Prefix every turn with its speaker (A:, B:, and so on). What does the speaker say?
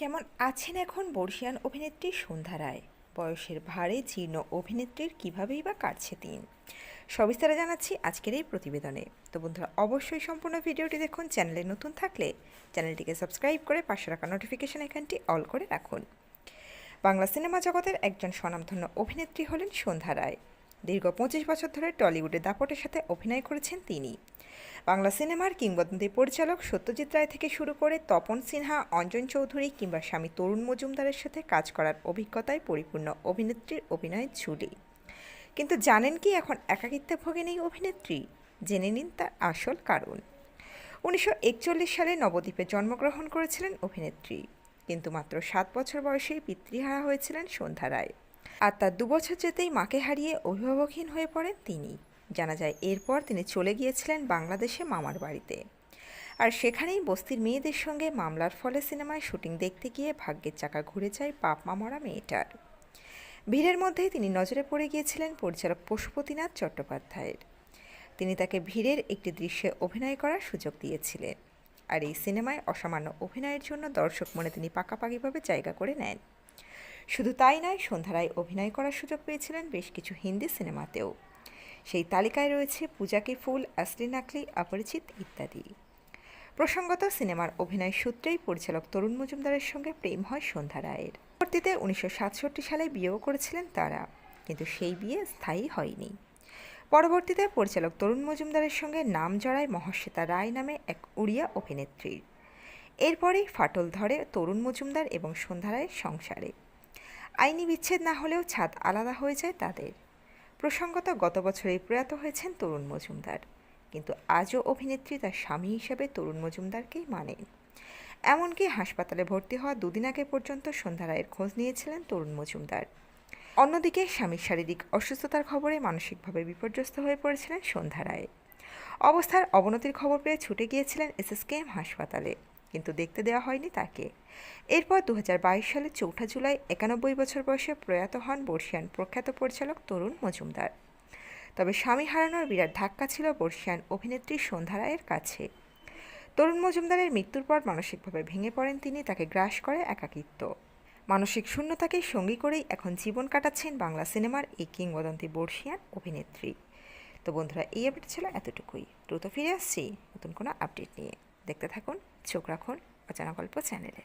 A: কেমন আছেন এখন বর্ষিয়ান অভিনেত্রী সন্ধ্যা রায়? বয়সের ভারে জীর্ণ অভিনেত্রীর কীভাবেই বা কাটছে দিন? সবিস্তারে জানাচ্ছি আজকের এই প্রতিবেদনে। তো বন্ধুরা, অবশ্যই সম্পূর্ণ ভিডিওটি দেখুন, চ্যানেলে নতুন থাকলে চ্যানেলটিকে সাবস্ক্রাইব করে পাশে রাখা নোটিফিকেশন এখানটি অল করে রাখুন। বাংলা সিনেমা জগতের একজন স্বনামধন্য অভিনেত্রী হলেন সন্ধ্যা রায়। দীর্ঘ পঁচিশ বছর ধরে টলিউডে দাপটের সাথে অভিনয় করেছেন তিনি। বাংলা সিনেমার কিংবদন্তি পরিচালক সত্যজিৎ রায় থেকে শুরু করে তপন সিনহা, অঞ্জন চৌধুরী কিংবা স্বামী তরুণ মজুমদারের সাথে কাজ করার অভিজ্ঞতায় পরিপূর্ণ অভিনেত্রীর অভিনয়ের ঝুলি। কিন্তু জানেন কি এখন একাকিত্বে ভোগেন এই অভিনেত্রী? জেনে নিন তার আসল কারণ। উনিশশো একচল্লিশ সালে নবদ্বীপে জন্মগ্রহণ করেছিলেন অভিনেত্রী। কিন্তু মাত্র সাত বছর বয়সেই পিতৃহারা হয়েছিলেন সন্ধ্যা রায়। আর তার দুবছর যেতেই মাকে হারিয়ে অভিভাবকহীন হয়ে পড়েন তিনি। জানা যায়। এরপর তিনি চলে গিয়েছিলেন বাংলাদেশে মামার বাড়িতে। আর সেখানেই বস্তির মেয়েদের সঙ্গে মামলার ফলে সিনেমায় শুটিং দেখতে গিয়ে ভাগ্যের চাকা ঘুরে যায় বাপ মামরা মেয়েটার। ভিড়ের মধ্যেই তিনি নজরে পড়ে গিয়েছিলেন পরিচালক পশুপতিনাথ চট্টোপাধ্যায়ের। তিনি তাকে ভিড়ের একটি দৃশ্যে অভিনয় করার সুযোগ দিয়েছিলেন। আর এই সিনেমায় অসামান্য অভিনয়ের জন্য দর্শক মনে তিনি পাকাপাকিভাবে জায়গা করে নেন। শুধু তাই নয়, সন্ধ্যারায় অভিনয় করার সুযোগ পেয়েছিলেন বেশ কিছু হিন্দি সিনেমাতেও। সেই তালিকায় রয়েছে পূজাকে ফুল আসলি নাকলি, অপরিচিত ইত্যাদি। প্রসঙ্গত সিনেমার অভিনয় সূত্রেই পরিচালক তরুণ মজুমদারের সঙ্গে প্রেম হয় সন্ধ্যা রায়ের। পরবর্তীতে উনিশশো সাতষট্টি সালে বিয়েও করেছিলেন তারা, কিন্তু সেই বিয়ে স্থায়ী হয়নি। পরবর্তীতে পরিচালক তরুণ মজুমদারের সঙ্গে নাম জড়ায় মহাশ্বেতা রায় নামে এক উড়িয়া অভিনেত্রীর এরপরেই ফাটল ধরে তরুণ মজুমদার এবং সন্ধ্যা রায়ের সংসারে। আইনি বিচ্ছেদ না হলেও ছাদ আলাদা হয়ে যায় তাদের। প্রসঙ্গত গত বছরেই প্রয়াত হয়েছেন তরুণ মজুমদার। কিন্তু আজও অভিনেত্রী তার স্বামী হিসেবে তরুণ মজুমদারকেই মানেন। এমনকি হাসপাতালে ভর্তি হওয়া দুদিন আগে পর্যন্ত সন্ধ্যা রায়ের খোঁজ নিয়েছিলেন তরুণ মজুমদার। অন্যদিকে স্বামীর শারীরিক অসুস্থতার খবরে মানসিকভাবে বিপর্যস্ত হয়ে পড়েছিলেন সন্ধ্যা রায়। অবস্থার অবনতির খবর পেয়ে ছুটে গিয়েছিলেন এসএসকেএম হাসপাতালে। কিন্তু দেখতে দেওয়া হয়নি তাকে। এরপর দু হাজার বাইশ সালে চৌঠা জুলাই একানব্বই বছর বয়সে প্রয়াত হন বর্ষিয়ান প্রখ্যাত পরিচালক তরুণ মজুমদার। তবে স্বামী হারানোর বিরাট ধাক্কা ছিল বর্ষিয়ান অভিনেত্রী সন্ধ্যা রায়ের কাছে। তরুণ মজুমদারের মৃত্যুর পর মানসিকভাবে ভেঙে পড়েন তিনি, তাকে গ্রাস করে একাকিত্ব। মানসিক শূন্যতাকে সঙ্গী করেই এখন জীবন কাটাচ্ছেন বাংলা সিনেমার এই কিংবদন্তি বর্ষিয়ান অভিনেত্রী। তো বন্ধুরা, এই আপডেট ছিল এতটুকুই। দ্রুত ফিরে আসছি নতুন কোনো আপডেট নিয়ে। দেখতে থাকুন চোখ রাখুন অচেনা গল্প চ্যানেলে।